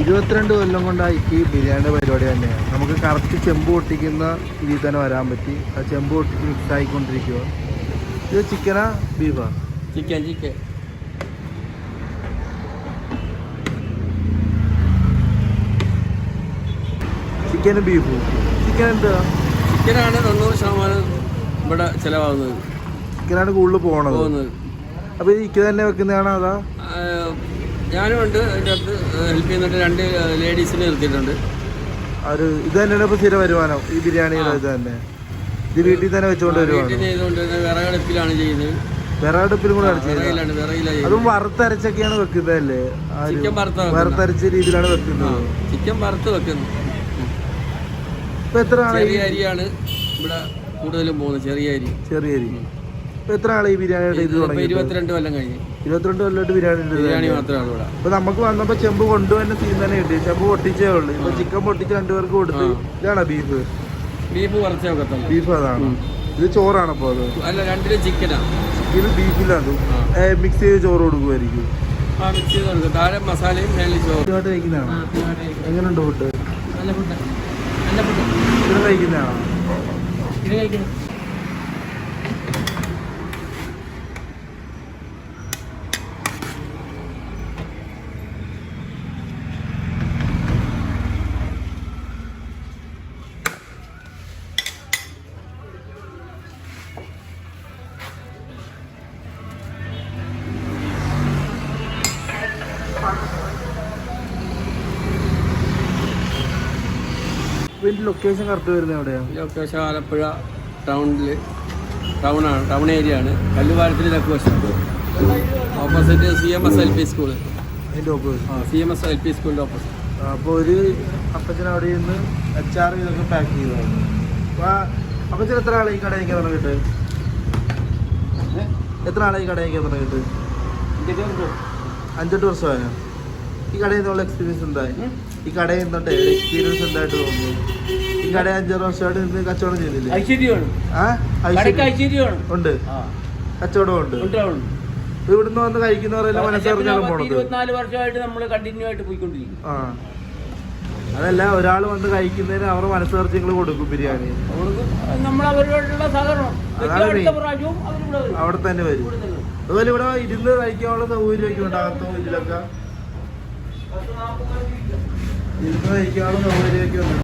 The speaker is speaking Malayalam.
ഇരുപത്തിരണ്ട് കൊല്ലം കൊണ്ടായി ഈ ബിരിയാണിയുടെ പരിപാടി തന്നെയാണ് നമുക്ക് കറക്റ്റ് ചെമ്പ് പൊട്ടിക്കുന്ന രീതിയിൽ തന്നെ വരാൻ പറ്റി. ആ ചെമ്പ് പൊട്ടിച്ച് മിക്സ് ആയിക്കൊണ്ടിരിക്കുക ഇത് ചിക്കനാ ബീഫാ? Chicken chicken. ചിക്കനും ബീഫും. ചിക്കൻ എന്താ? ചിക്കനാണ് തൊണ്ണൂറ് ശതമാനം ഇവിടെ ചിലവാകുന്നത്. ചിക്കനാണ് കൂടുതൽ പോകണത് അപ്പോൾ ഇത് ചിക്കൻ തന്നെ വെക്കുന്നതാണോ അതാ ഞാനും ഉണ്ട് അതിന്റെ അകത്ത് ഹെൽപ്പ് ചെയ്യുന്നുണ്ട് രണ്ട് ലേഡീസിനെ നിർത്തിയിട്ടുണ്ട്. ഒരു ഇത് തന്നെയാണ് ഇപ്പോൾ സ്ഥിര വരുമാനം? ഈ ബിരിയാണിയുടെ ഇത് തന്നെ. ഇത് വീട്ടിൽ തന്നെ വെച്ചുകൊണ്ട് വീട്ടിൽ വരുവാണ് ചെയ്തുകൊണ്ട് വിറകടുപ്പിലാണ് ചെയ്യുന്നത്. വിറകടുപ്പിലും കൂടെ അടിച്ചത് ചെയ്യുന്നത്? അതും വറുത്തരച്ചൊക്കെയാണ് വെക്കുന്നത് അല്ലേ ഒരു ചിക്കൻ വറുത്ത വെക്കുന്നത്. വറുത്തരച്ച രീതിയിലാണ് വെക്കുന്നത്. ചിക്കൻ വറുത്ത് വെക്കുന്നു. ഇപ്പൊ എത്ര ചെറിയ അരിയാണ് ഇവിടെ കൂടുതലും പോകുന്നത് ചെറിയ അരി. ചെറിയ അരി. എത്ര ആളെ ഈ ബിരിയാണിയുടെ ഇത് ഇപ്പൊ തുടങ്ങി ഇരുപത്തിരണ്ട് കൊല്ലം കഴിഞ്ഞ്. ഇരുപത്തിരണ്ട് കൊല്ലമായിട്ട് ബിരിയാണി ബിരിയാണി മാത്രമാണ് ഇവിടെ. ഇപ്പൊ നമുക്ക് വന്നപ്പോ ചെമ്പ് കൊണ്ടുവന്ന സീൻ തന്നെ കിട്ടി. ചെമ്പ് പൊട്ടിച്ചേ ഉള്ളു. ഇപ്പൊ ചിക്കൻ പൊട്ടിച്ച് രണ്ടുപേർക്ക് കൊടുത്ത് ഇതാണോ ബീഫ് ബീഫ് കുറച്ചേ വെക്കത്തുള്ളൂ ബീഫ് അതാണ്? ഇത് ചോറാണ് അപ്പൊ അത്? അല്ല രണ്ടിലും ചിക്കനാണ് ഇത് ബീഫിലാണ് മിക്സ് ചെയ്ത് ചോറ് കൊടുക്കുമായിരിക്കും ആ മിക്സ് ചെയ്ത് കൊടുക്കും. താഴെ മസാലയും മേളിൽ ചോറ്. കഴിക്കുന്നതാണോ? എങ്ങനെയുണ്ട് ഫുഡ് നല്ല ഫുഡ് നല്ല ഫുഡ് ഇത് കഴിക്കുന്നതാണോ? ഇത് കഴിക്കുന്നു. ഇതിന്റെ ലൊക്കേഷൻ കറക്റ്റ് വരുന്നത് എവിടെയാണ് ലൊക്കേഷൻ ആലപ്പുഴ ടൗണിൽ ടൗണാണ് ടൗൺ ഏരിയ ആണ്. കല്ലുപാലത്തിന് തെക്ക് വശത്ത് opposite C M S L P school opposite C M S L P സ്കൂളിന്റെ ഓപ്പോസിറ്റ് അപ്പോൾ ഒരു അപ്പച്ചൻ അവിടെ നിന്ന് എച്ച് ആർ ഇതൊക്കെ പാക്ക് ചെയ്തതാണ്. അപ്പോൾ അപ്പച്ചൻ എത്ര ആളെ ഈ കടയിലേക്ക് തുടങ്ങിയിട്ട് എത്ര ആളെ ഈ കട കഴിക്കാൻ തുടങ്ങിയിട്ട് അഞ്ചെട്ട് വർഷമായോ? ഈ കടയിൽ നിന്നുള്ള എക്സ്പീരിയൻസ് എന്തായി? ഈ കടയിൽ നിന്നോട്ടെ എക്സ്പീരിയൻസ് എന്തായിട്ട് തോന്നുന്നു? ഈ കട അഞ്ചാറ് വർഷമായിട്ട് നിന്ന് കച്ചവടം ചെയ്തില്ലേ? ഐശ്വര്യമാണ്. ആ? കടയ്ക്ക് ഐശ്വര്യം ഐശ്വര്യമാണ്. ഉണ്ട്. കച്ചവടം ഉണ്ട് ഇവിടുന്ന് വന്ന് കഴിക്കുന്നവരെല്ലാം മനസ്സറിഞ്ഞാലും പോണത്. ഇരുപത്തിനാല് വർഷമായിട്ട് നമ്മൾ കണ്ടിന്യൂ ആയിട്ട് പോയിക്കൊണ്ടിരിക്കും ആ. അതല്ല ഒരാൾ വന്ന് കഴിക്കുന്നതിന് അവർ മനസ്സറിച്ച് നിങ്ങൾ കൊടുക്കും. ബിരിയാണി നമ്മൾ അവരോടുള്ള സഹകരണം. അവിടെ തന്നെ വരും. അതുപോലെ ഇവിടെ ഇരുന്ന് കഴിക്കാനുള്ള സൗകര്യമൊക്കെ ഉണ്ടാകത്തോ ഇതിലൊക്കെ. ഇരുന്ന് കഴിക്കാനുള്ള സൗകര്യമൊക്കെ ഉണ്ട്